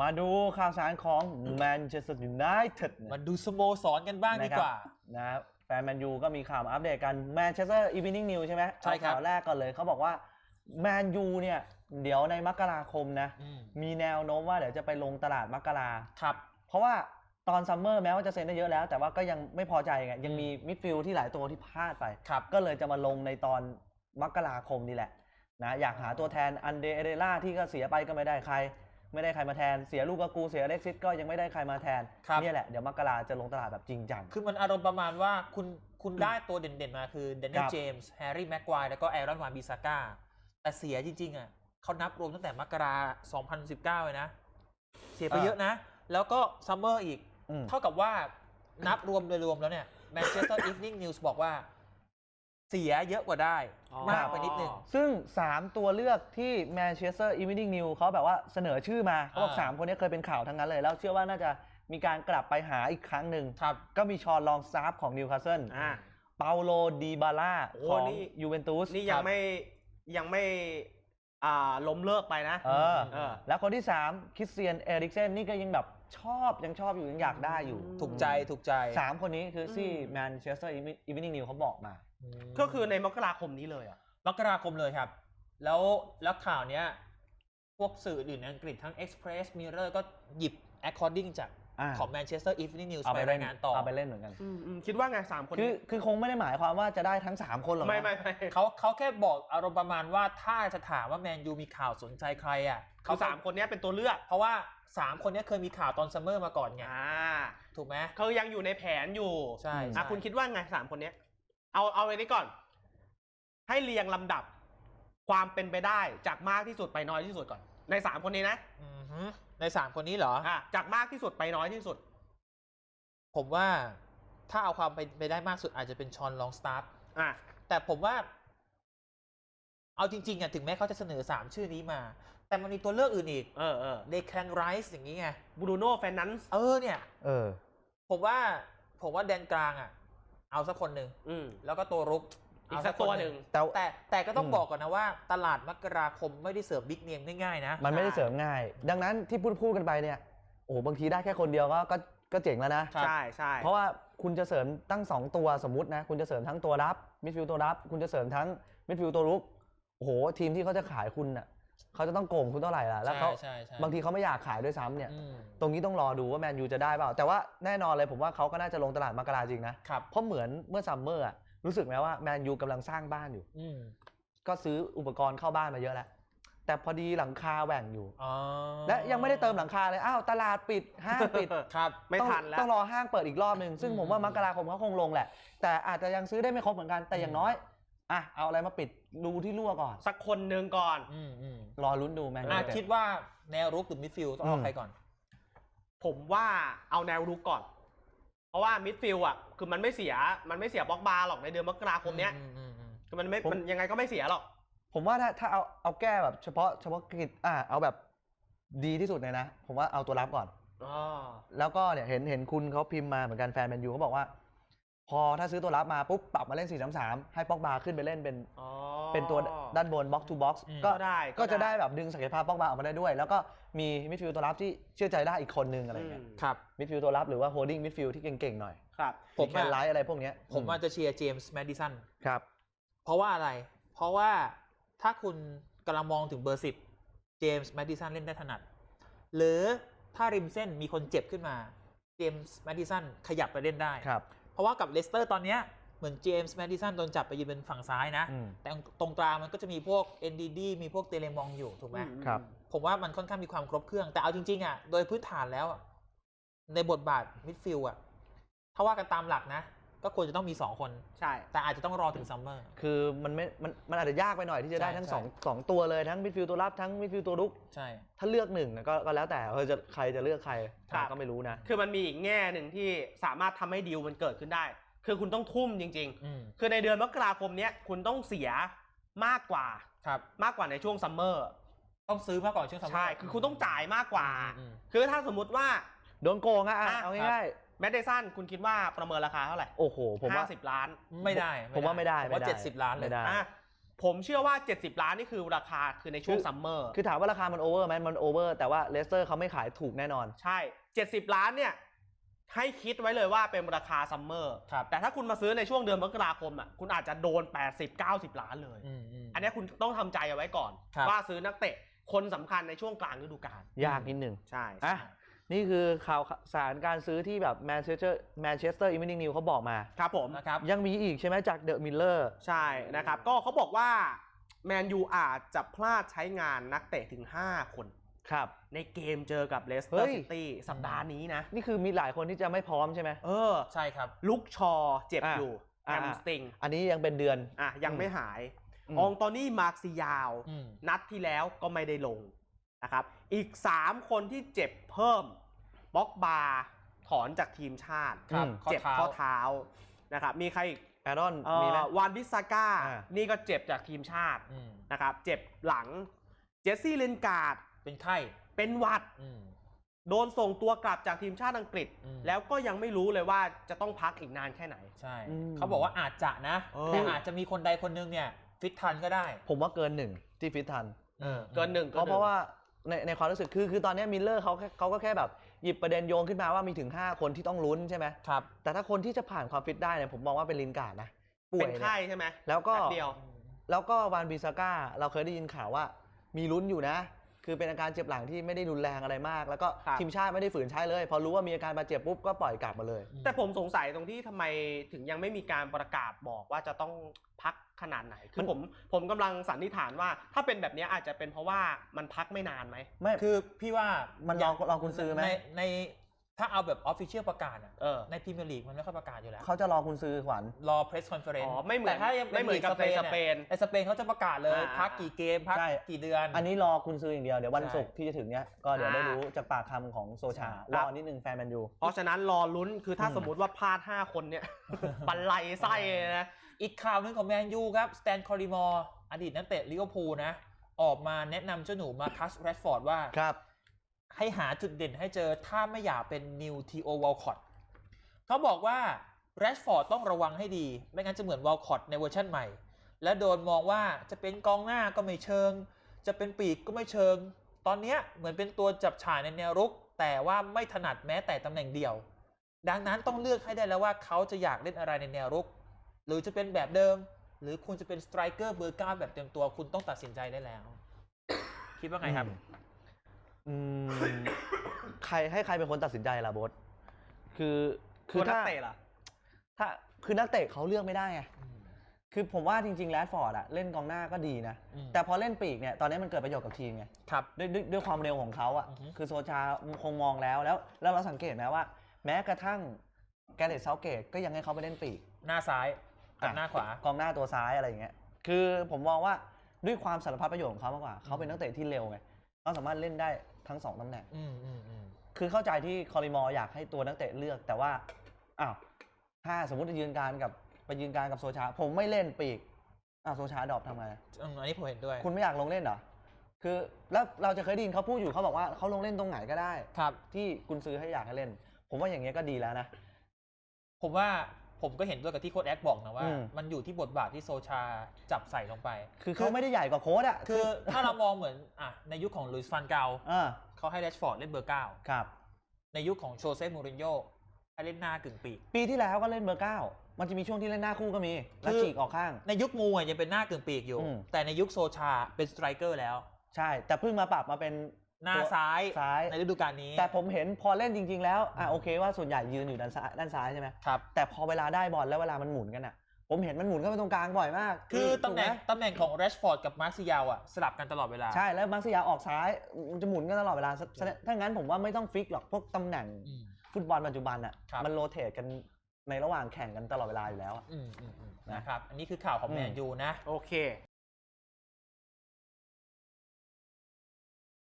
มาดูข่าวสารของแมนเชสเตอร์ยูไนเต็ดมาดูสโมสรกันบ้างดีกว่านะครับแฟนแมนยูก็มีข่าวมาอัปเดตกันแมนเชสเตอร์อี n ิ n งนิวใช่ไหมใช่ครับเอาข่าวแรกก่อนเลยเขาบอกว่าแมนยูเนี่ยเดี๋ยวในมกราคมนะอืมมีแนวโน้มว่าเดี๋ยวจะไปลงตลาดมกราครับ เพราะว่าตอนซัมเมอร์แม้ว่าจะเซ็นได้เยอะแล้ว แต่ว่าก็ยังไม่พอใจไงยังมีมิดฟิลด์ที่หลายตัวที่พลาดไปครับก็เลยจะมาลงในตอนมกราคมนี่แหละนะอยากหาตัวแทนอันเดเอเดล่าที่ก็เสียไปก็ไม่ได้ใคร ไม่ได้ใครมาแทนเสียลูกกากูเสียเล็กซิสก็ยังไม่ได้ใครมาแทนครับ เนี่ยแหละเดี๋ยวมกราจะลงตลาดแบบจริงจัง คือมันอารมณ์ประมาณว่าคุณคุณได้ตัวเด่นๆมาคือเดนคนิรัลบเจมส์แฮร์รี่แม็กควายแล้วก็แอรอนวานบิซาก้าแต่เสียจริงๆอะเขานับรวมตั้งแต่มกรา2019เลยนะ เสียไปอ่าเยอะนะ แล้วก็ซัมเมอร์อีก อืม เท่ากับว่านับรวมโดยรวมแล้วเนี่ยแมนเชสเตอร์อีฟนิ่งนิวส์บอกว่า เสียเยอะกว่าได้ อ๋อ มากไปนิดนึง ซึ่ง 3 ตัวเลือกที่แมนเชสเตอร์อี n ิ n งนิวเขาแบบว่าเสนอชื่อมาเขาบอก อ่าสามคนนี้เคยเป็นข่าวทั้งนั้นเลย แล้วเชื่อว่าน่าจะมีการกลับไปหาอีกครั้งหนึ่ง ครับ ก็มีชอนลองซาฟของนิวคาสเซิลอ่า เปาโลดีบาล่าโอ้ของนี่ ยูเวนตุสนี่ยังไม่ยังไม่อ่าล้มเลิกไปนะเออ เออ แล้วคนที่ 3คริสเตียนเอริกเซนนี่ก็ยังแบบชอบยังชอบอยู่ยังอยากได้อยู่ถูกใจถูกใจ สามคนนี้คือที่อืมแมนเชสเตอร์อี n ิ n งนิวเขาบอกมาม ก็คือในมกราคมนี้เลยอะมกราคมเลยครับ แล้วแล้วข่าวเนี้ย พวกสื่ออื่นในอังกฤษทั้ง Express Mirror ก็หยิบ according จากอ่าของ Manchester Evening News เอาไปไปราเล่ยนงานต่อเอาไปเล่นเหมือนกันอืมอืมคิดว่าไงสามคนคือนี้คือคงไม่ได้หมายความว่าจะได้ทั้ง 3 คนหรอกนะไม่ไม่ไม่เขาเขาแค่บอกอารมณ์ประมาณว่าถ้าจะถามว่าแมนยูมีข่าวสนใจใครอะเขาสามคนเนี้ยเป็นตัวเลือก เพราะว่า 3 คนเนี้ยเคยมีข่าวตอนซัมเมอร์มาก่อนไงอ่าถูกไหมเขายังอยู่ในแผนอยู่ใช่อะใช่คุณคิดว่าไงสามคนเนี้ย เอาเอาไว้นี้ก่อน ให้เรียงลำดับ ความเป็นไปได้จากมากที่สุดไปน้อยที่สุดก่อน ในสามคนนี้นะอือฮึใน3คนนี้เหรอ อะจากมากที่สุดไปน้อยที่สุด ผมว่าถ้าเอาความไปไปได้มากสุดอาจจะเป็นชอนลองสตาร์อะ แต่ผมว่า เอาจริงๆอะถึงแม้เขาจะเสนอ3ชื่อนี้มา แต่มันมีตัวเลือกอื่นอีกเออเออเดค a นไรส์อย่างนี้ไง บรูโน่แฟนนันส์เออเนี่ย เออ ผมว่าผมว่าแดนกลางอะ เอาสักคนหนึ่งอืม แล้วก็ตัวรุกอีกเาสักตัวหนึ่ง แต่ แต่แต่ก็ต้องอืม บอกก่อนนะว่า ตลาดมกราคมไม่ได้เสิร์ฟบิ๊กเนมง่ายๆนะ มันไม่ได้เสริมง่าย ดังนั้นที่พูดพูดกันไปเนี่ยโอ้โหบางทีได้แค่คนเดียวก็ก็ก็เจ๋งแล้วนะ ครับ ใช่ใช่เพราะว่าคุณจะเสริมตั้ง 2 ตัวสมมตินะ คุณจะเสริมทั้งตัวรับมิดฟิลด์ตัวรับ คุณจะเสริมทั้งมิดฟิลด์ตัวรุกโอ้โหทีมที่เขาจะขายคุณน่ะ เขาจะต้องโกงคุณเท่าไหร่ล่ะแล้วเขาใช่ใช่บางทีเขาไม่อยากขายด้วยซ้ำเนี่ย อืม ตรงนี้ต้องรอดูว่าแมนยูจะได้เปล่า แต่ว่าแน่นอนเลยผมว่าเขาก็น่าจะลงตลาดมกราจริงนะครับ เพราะเหมือนเมื่อซัมเมอร์อะรู้สึกไหมว่าแมนยูกำลังสร้างบ้านอยู่ อืมก็ซื้ออุปกรณ์เข้าบ้านมาเยอะแล้ว แต่พอดีหลังคาแหว่งอยู่ อ๋อและยังไม่ได้เติมหลังคาเลย อ้าวตลาดปิดห้างปิด ครับไม่ต้องทันแล้ว ต้องรอห้างเปิดอีกรอบหนึ่งซึ่งอืมผมว่ามกราคมเขาคงลงแหละ แต่อาจจะยังซื้อได้ไม่ครบเหมือนกันแต่อย่างน้อย อะเอาอะไรมาปิดรูที่รั่วก่อน สักคนหนึ่งก่อนอืมอืมรอลุ้นดูแมนยูอะไนเต็คิดว่าแนวรุกหรือมิดฟิลด์ต้องเอาอืมใครก่อน ผมว่าเอาแนวรุกก่อน เพราะว่ามิดฟิลด์อะคือมันไม่เสียมันไม่เสียบล็อกบาร์หรอกในเดือนมกราคมเนี้ยอืมอืมอืม คือมันไม่มันยังไงก็ไม่เสียหรอก ผมว่าถ้าถ้าเอาเอาแก้แบบเฉพาะเฉพาะกิจอะเอาแบบดีที่สุดเลยนะ ผมว่าเอาตัวรับก่อนอ๋อแล้วก็เนี่ยเห็นเห็นคุณเขาพิมพ์มาเหมือนกันแฟนแมนยูเขาบอกว่า พอถ้าซื้อตัวรับมาปุ๊บปรับมาเล่น 4 3 3 ให้ป็อกบาขึ้นไปเล่นเป็นอ๋อ เป็นตัวด้านบน box to box อืมก็ก็ได้ก็จะได้แบบดึงศักยภาพป็อกบาออกมาได้ด้วย แล้วก็มีมิดฟิลด์ตัวรับที่เชื่อใจได้อีกคนนึงอะไรเงี้ยมครับ มิดฟิลด์ตัวรับหรือว่า holding midfield ที่เก่งๆหน่อยครับ ผมแคนไลท์อะไรพวกเนี้ยผมอาจจะเชียร์เจมส์แมดดิสัน ครับ เพราะว่าอะไร เพราะว่าถ้าคุณกำลังมองถึงเบอร์สิบเจมส์แมดดิสันเล่นได้ถนัด หรือถ้าริมเส้นมีคนเจ็บขึ้นมา เจมส์แมดดิสันขยับไปเล่นได้ ครับเพ ราะว่ากับเลสเตอร์ตอนเนี้ยเหมือนเจมส์แมดดิสันโดนจับไปยืนเป็นฝั่งซ้ายนะ อืม แต่ตรงกลางมันก็จะมีพวก NDD มีพวกเตเลมองอยู่ถูกไหม ครับ ผมว่ามันค่อนข้างมีความครบเครื่อง แต่เอาจริง ๆอะโดยพื้นฐานแล้วอะในบทบาทมิดฟิลด์อะ ถ้าว่ากันตามหลักนะ ก็ควรจะต้องมี 2 คน ใช่ แต่อาจจะต้องรอถึงซัมเมอร์ คือมันไม่ มันมันอาจจะยากไปหน่อยที่จะได้ใช่ทั้งใช่สองสองตัวเลยทั้งมิดฟิลด์ตัวรับทั้งมิดฟิลด์ตัวรุก ใช่ ถ้าเลือกหนึ่งนะก็ก็แล้วแต่เออจะใครจะเลือกใครครับก็ไม่รู้นะ คือมันมีอีกแง่หนึ่งที่สามารถทำให้ดีลมันเกิดขึ้นได้ คือคุณต้องทุ่มจริงอืมๆคือในเดือนมกราคมเนี้ยคุณต้องเสียมากกว่าครับมากกว่าในช่วงซัมเมอร์ต้องซื้อมากกว่าช่วงซัมเมอร์ ใช่ คือคุณต้องจ่ายมากกว่าอืมคือถ้าสมมุติว่าโดนโกงอะอะอะเอาง่าย แมดเดสันคุณคิดว่าประเมินราคาเท่าไหร่ๆโอ้โห ผมห้าว่าสิบล้าน ไม่ได้ผมว่าไม่ได้ผมว่าไม่ได้เจ็ดสิบล้านเลยไม่ได้อะผมเชื่อว่า 70 ล้านนี่คือราคาคือในช่วงคือซัมเมอร์ คือถามว่าราคามันโอเวอร์ไหมมันโอเวอร์ แต่ว่าเลสเตอร์เขาไม่ขายถูกแน่นอน ใช่ 70 ล้านเนี่ย ให้คิดไว้เลยว่าเป็นราคาซัมเมอร์ครับแต่ถ้าคุณมาซื้อในช่วงเดือนมกราคมอะ คุณอาจจะโดน 80 90 ล้านเลยอืมอืมอันนี้คุณต้องทำใจเอาไว้ก่อนครับว่าซื้อนักเตะคนสำคัญในช่วงกลางฤดูกาล ยากนิดหนึ่ง ใช่อะ นี่คือข่าวสารการซื้อที่แบบแมนเชสเตอร์แมนเชสเตอร์อี n ว n นิ่งนิวเขาบอกมา ครับผมนะครับยังมีอีกใช่ไหมจากเดอะมิลเลอร์ใช่นะครับ ก็เขาบอกว่าแมนยูอาจจะพลาดใช้งานนักเตะถึง 5 คนครับในเกมเจอกับเลสเตเฮ้อร์ยซิตี้สัปดาห์นี้นะ นี่คือมีหลายคนที่จะไม่พร้อมใช่ไหมเออใช่ครับ ลุกชอเจ็บอะอยู่แฮอะมสตริง อันนี้ยังเป็นเดือนอะยังอืมไม่หายอืมอองโตนี่มาร์กซิยาวอืมนัดที่แล้วก็ไม่ได้ลง นะครับ อีก 3 คนที่เจ็บเพิ่มบ็อกบาถอนจากทีมชาติครับอืมข้อเจ็บเท้าข้อเท้านะครับ มีใครอีกแอรอนเอ่อมีไหมวานบิสซาก้าอ่านี่ก็เจ็บจากทีมชาติอืมนะครับ เจ็บหลัง เจสซี่เลนการ์ด เป็นไข้ เป็นหวัดอืมโดนส่งตัวกลับจากทีมชาติอังกฤษอืมแล้วก็ยังไม่รู้เลยว่าจะต้องพักอีกนานแค่ไหน ใช่อืมเขาบอกว่าอาจจะนะเออแต่อาจจะมีคนใดคนหนึงเนี่ย ฟิตทันก็ได้ ผมว่าเกินหนึ่งที่ฟิตทันเออเกินหนึ่งเพราะกินหเพนึ่งราะว่า ในในความรู้สึกคือคือตอนนี้มิลเลอร์เขาแค่เขาก็แค่แบบหยิบประเด็นโยงขึ้นมาว่ามีถึง 5 คนที่ต้องลุ้นใช่ไหมครับ แต่ถ้าคนที่จะผ่านความฟิตได้เนี่ยผมมองว่าเป็นลินการ์ดนะป่วเป็ยนเนี่ยไข้ใช่ไหมแล้วก็แป๊บเดียว แล้วก็วานบิซาก้าเราเคยได้ยินข่าวว่ามีลุ้นอยู่นะ คือเป็นอาการเจ็บหลังที่ไม่ได้รุนแรงอะไรมาก แล้วก็ครับ ทีมชาติไม่ได้ฝืนใช้เลย พอรู้ว่ามีอาการบาดเจ็บปุ๊บก็ปล่อยกลับมาเลย แต่ผมสงสัยตรงที่ทำไมถึงยังไม่มีการประกาศบอกว่าจะต้องพักขนาดไหน คือมันผมผมกำลังสันนิษฐานว่า ถ้าเป็นแบบนี้อาจจะเป็นเพราะว่ามันพักไม่นานไหม ไม่คือพี่ว่ามันรอรอคุณซื้อไหม ในใน ถ้าเอาแบบออฟฟิเชียลประกาศอะเออ ในพรีเมียร์ลีกมันไม่ค่อยประกาศอยู่แล้ว เขาจะรอคุณซื้อขวัญ รอเพรสคอนเฟอเรนอ๋ซ์อไม่เหมือนแต่ถ้ายังไม่เหมือนกับในสเปนในสเปนเขาจะประกาศเลย อ่าพักกี่เกม พักใช่ กี่เดือน อันนี้รอคุณซื้ออย่างเดียว เดี๋ยววันใช่ศุกร์ที่จะถึงเนี้ยก็เดี๋ยวได้รู้จากปากคำของโซชา ครรับ อนิดนึงแฟนแมนยู เพราะฉะนั้นรอลุ้นคือถ้าอืม สมมติว่าพลาด 5 คนเนี่ยบันไลไส้เลยนะ อีกข่าวหนึงของแมนยูครับสแตนคอริมอร์อดีตนักเตะลิเวอร์พูลนะ ออกมาแนะนำเจ้าหนูมาคัสแรชฟอร์ดว่า ครับ ให้หาจุดเด่นให้เจอถ้าไม่อยากเป็นนิวทีโอวอลคอตเขาบอกว่าแรชฟอร์ดต้องระวังให้ดี ไม่งั้นจะเหมือนวอลคอตในเวอร์ชันใหม่ และโดนมองว่าจะเป็นกองหน้าก็ไม่เชิง จะเป็นปีกก็ไม่เชิง ตอนนี้เหมือนเป็นตัวจับฉ่ายในแนวรุก แต่ว่าไม่ถนัดแม้แต่ตำแหน่งเดียว ดังนั้นต้องเลือกให้ได้แล้วว่าเขาจะอยากเล่นอะไรในแนวรุก หรือจะเป็นแบบเดิม หรือคุณจะเป็นสไตรเกอร์เบอร์เก้าแบบเต็มตัวคุณต้องตัดสินใจได้แล้ว คิดว่าไงครับ อืม ใครให้ใครเป็นคนตัดสินใจล่ะโบสคือคืคืออนักถ้า เตะล่ะ ถ้าคือนักเตะเขาเลือกไม่ได้ไง คือผมว่าจริงๆแรดฟอร์ดอะเล่นกองหน้าก็ดีนะ อืม แต่พอเล่นปีกเนี่ยตอนนี้มันเกิดประโยชน์กับทีมไง ครับ ด้วยด้วยด้วยความเร็วของเขาอะอือฮึ คือโซชาคงมองแล้วแล้ว แล้วเราสังเกตไหมว่า แม้กระทั่งแกเรตเซาเกตก็ยังให้เขาไปเล่นปีก หน้าซ้ายกับอะ หน้าขวา กองหน้าตัวซ้ายอะไรอย่างเงี้ย คือผมมองว่าด้วยความสารพัดประโยชน์ของเขามากกว่า เขาเป็นนักเตะที่เร็วไงเขาสามารถเล่นได้ ทั้งสองตำแหน่งอืมอืมอืมคือเข้าใจที่คอริมอร์อยากให้ตัวนักเตะเลือก แต่ว่าอ้าวถ้าสมมติจะยืนการกับไปยืนการกับโซชา ผมไม่เล่นปีกอ้าวโซชาดรอปทำไงอืมอันนี้ผมเห็นด้วย คุณไม่อยากลงเล่นเหรอคือแล้วเราจะเคยได้ยินเขาพูดอยู่เขาบอกว่าเขาลงเล่นตรงไหนก็ได้ ครับ ที่คุณซื้อให้อยากให้เล่น ผมว่าอย่างเงี้ยก็ดีแล้วนะผมว่า ผมก็เห็นด้วยกับที่โค้ดแอคบอกนะว่า อืม มันอยู่ที่บทบาทที่โซชาจับใส่ลงไป คือเขาไม่ได้ใหญ่กว่าโค้ดอะคือถ้าเรามองเหมือนอะในยุคของลุยส์ฟันเกาอ่าเขาให้แรชฟอร์ดเล่นเบอร์เก้าครับ ในยุคของโชเซ่มูรินโญ่ให้เล่นหน้ากึ่งปีก ปีที่แล้วก็เล่นเบอร์เก้ามันจะมีช่วงที่เล่นหน้าคู่ก็มี แล้วคือ ฉีกออกข้าง ในยุคงูอะยังเป็นหน้ากึ่งปีกอยู่ อืม แต่ในยุคโซชาเป็นสไตรเกอร์แล้ว ใช่ แต่เพิ่งมาปรับมาเป็น หน้าตัวซ้ายซ้ายในฤดูกาลนี้ แต่ผมเห็นพอเล่นจริง ๆ แล้วอะโอเคว่าส่วนใหญ่ยืนอยู่ด้านซ้ายด้านซ้ายใช่ไหมครับแต่พอเวลาได้บอลแล้วเวลามันหมุนกันอะ ผมเห็นมันหมุนเข้าไปตรงกลางบ่อยมาก คือตำแหน่งถูกไมตำแหน่งของแรชฟอร์ดกับมาร์ซิยาวอะสลับกันตลอดเวลา ใช่แล้วมาร์เซียาออกซ้ายมันจะหมุนกันตลอดเวลาแสดงถ้างั้นผมว่าไม่ต้องฟิกหรอกพวกตำแหน่งอืมฟุตบอลปัจจุบันอะครับมันโรเตทกันในระหว่างแข่งกันตลอดเวลาอยู่แล้วอะอืมอืมอืมนะครับ อันนี้คือข่าวของอืมแมนยูนะ โอเค